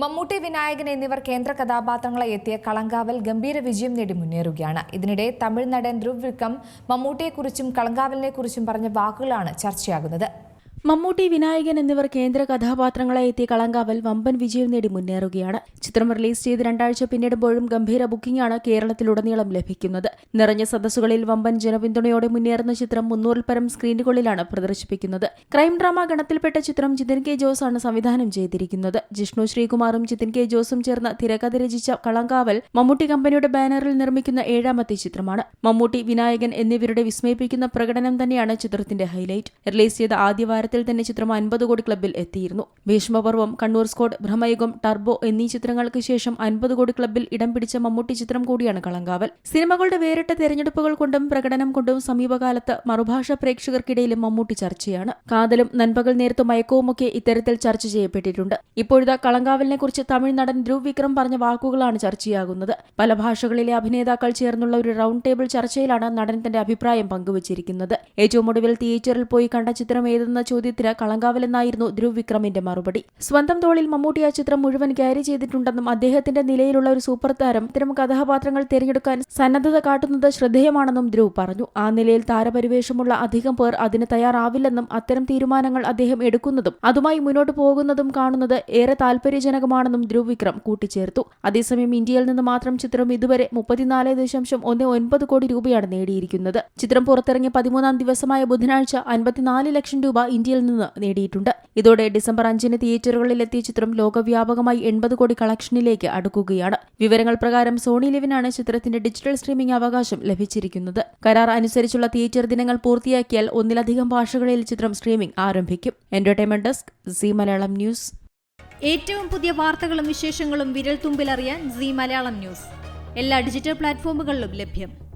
മമ്മൂട്ടി വിനായകൻ എന്നിവർ കേന്ദ്ര കഥാപാത്രങ്ങളെ എത്തിയ കളങ്കാവൽ ഗംഭീര വിജയം നേടി മുന്നേറുകയാണ്. ഇതിനിടെ തമിഴ് നടൻ ധ്രുവ് വിക്രം മമ്മൂട്ടിയെക്കുറിച്ചും കളങ്കാവലിനെക്കുറിച്ചും പറഞ്ഞ വാക്കുകളാണ് ചർച്ചയാകുന്നത്. മമ്മൂട്ടി വിനായകൻ എന്നിവർ കേന്ദ്ര കഥാപാത്രങ്ങളെ എത്തിയ കളങ്കാവൽ വമ്പൻ വിജയം നേടി മുന്നേറുകയാണ്. ചിത്രം റിലീസ് ചെയ്ത് രണ്ടാഴ്ച പിന്നിടുമ്പോഴും ഗംഭീര ബുക്കിംഗാണ് കേരളത്തിലുടനീളം ലഭിക്കുന്നത്. നിറഞ്ഞ സദസ്സുകളിൽ വമ്പൻ ജനപിന്തുണയോടെ മുന്നേറുന്ന ചിത്രം മുന്നൂറിൽ പരം സ്ക്രീനുകളിലാണ് പ്രദർശിപ്പിക്കുന്നത്. ക്രൈം ഡ്രാമ ഗണത്തിൽപ്പെട്ട ചിത്രം ജിതിൻ കെ ജോസ് ആണ് സംവിധാനം ചെയ്തിരിക്കുന്നത്. ജിഷ്ണു ശ്രീകുമാറും ജിതിൻ കെ ജോസും ചേർന്ന് തിരക്കഥ രചിച്ച കളങ്കാവൽ മമ്മൂട്ടി കമ്പനിയുടെ ബാനറിൽ നിർമ്മിക്കുന്ന ഏഴാമത്തെ ചിത്രമാണ്. മമ്മൂട്ടി വിനായകൻ എന്നിവരുടെ വിസ്മയിപ്പിക്കുന്ന പ്രകടനം തന്നെയാണ് ചിത്രത്തിന്റെ ഹൈലൈറ്റ്. റിലീസ് ചെയ്ത ആദ്യ വാരത്തിൽ തന്നെ ചിത്രം അൻപത് കോടി ക്ലബിൽ എത്തിയിരുന്നു. ഭീഷ്മപർവം കണ്ണൂർ സ്കോഡ് ഭ്രമയുഗം ടർബോ എന്നീ ചിത്രങ്ങൾക്ക് ശേഷം അൻപത് കോടി ക്ലബിൽ ഇടം പിടിച്ച മമ്മൂട്ടി ചിത്രം കൂടിയാണ് കളങ്കാവൽ. സിനിമകളുടെ വേറിട്ട തെരഞ്ഞെടുപ്പുകൾ കൊണ്ടും പ്രകടനം കൊണ്ടും സമീപകാലത്ത് മറുഭാഷ പ്രേക്ഷകർക്കിടയിലും മമ്മൂട്ടി ചർച്ചയാണ്. കാതലും നൻപകൽ നേരത്തു മയക്കവുമൊക്കെ ഇത്തരത്തിൽ ചർച്ച ചെയ്യപ്പെട്ടിട്ടുണ്ട്. ഇപ്പോഴത്തെ കളങ്കാവലിനെ കുറിച്ച് തമിഴ് നടൻ ധ്രുവ് വിക്രം പറഞ്ഞ വാക്കുകളാണ് ചർച്ചയാകുന്നത്. പല ഭാഷകളിലെ അഭിനേതാക്കൾ ചേർന്നുള്ള ഒരു റൗണ്ട് ടേബിൾ ചർച്ചയിലാണ് നടൻ തന്റെ അഭിപ്രായം പങ്കുവച്ചിരിക്കുന്നത്. ഏറ്റവും ഒടുവിൽ തിയേറ്ററിൽ പോയി കണ്ട ചിത്രം ഏതെന്ന ചോദ്യത്തിന് കളങ്കാവലെന്നായിരുന്നു ധ്രുവ് വിക്രമിന്റെ മറുപടി. സ്വന്തം തോളിൽ മമ്മൂട്ടി ആ ചിത്രം മുഴുവൻ ക്യാരി ചെയ്തിട്ടുണ്ടെന്നും അദ്ദേഹത്തിന്റെ നിലയിലുള്ള ഒരു സൂപ്പർ താരം ഇത്തരം കഥാപാത്രങ്ങൾ തിരഞ്ഞെടുക്കാൻ സന്നദ്ധത കാട്ടുന്നത് ശ്രദ്ധേയമാണെന്നും ധ്രുവ് പറഞ്ഞു. ആ നിലയിൽ താരപരിവേഷമുള്ള അധികം പേർ അതിന് തയ്യാറാവില്ലെന്നും അത്തരം തീരുമാനങ്ങൾ അദ്ദേഹം എടുക്കുന്നതും അതുമായി മുന്നോട്ട് പോകുന്നതും കാണുന്നത് ഏറെ താല്പര്യജനകമാണെന്നും ധ്രുവ് വിക്രം കൂട്ടിച്ചേർത്തു. അതേസമയം ഇന്ത്യയിൽ നിന്ന് മാത്രം ചിത്രം ഇതുവരെ മുപ്പത്തിനാല് ദശാംശം ഒന്ന് ഒൻപത് കോടി രൂപയാണ് നേടിയിരിക്കുന്നത്. ചിത്രം പുറത്തിറങ്ങിയ പതിമൂന്നാം ദിവസമായ ബുധനാഴ്ച അൻപത്തിനാല് ലക്ഷം രൂപ ഇന്ത്യയിൽ നിന്ന് നേടിയിട്ടുണ്ട്. ഇതോടെ ഡിസംബർ അഞ്ചിന് തിയേറ്ററുകളിൽ എത്തിയ ചിത്രം ലോകവ്യാപകമായി എൺപത് കോടി കളക്ഷനിലേക്ക് അടുക്കുകയാണ്. വിവരങ്ങൾ പ്രകാരം സോണി ലിവിനാണ് ചിത്രത്തിന്റെ ഡിജിറ്റൽ സ്ട്രീമിംഗ് അവകാശം ലഭിച്ചിരിക്കുന്നത്. കരാർ അനുസരിച്ചുള്ള തിയേറ്റർ ദിനങ്ങൾ പൂർത്തിയാക്കിയാൽ ഒന്നിലധികം ഭാഷകളിൽ ചിത്രം സ്ട്രീമിംഗ് ആരംഭിക്കും. Entertainment desk Zee Malayalam news. ഏറ്റവും പുതിയ വാർത്തകളും വിശേഷങ്ങളും വിരൽ തുമ്പിലറിയാൻ സി മലയാളം ന്യൂസ്. എല്ലാ ഡിജിറ്റൽ പ്ലാറ്റ്ഫോമുകളിലും ലഭ്യം.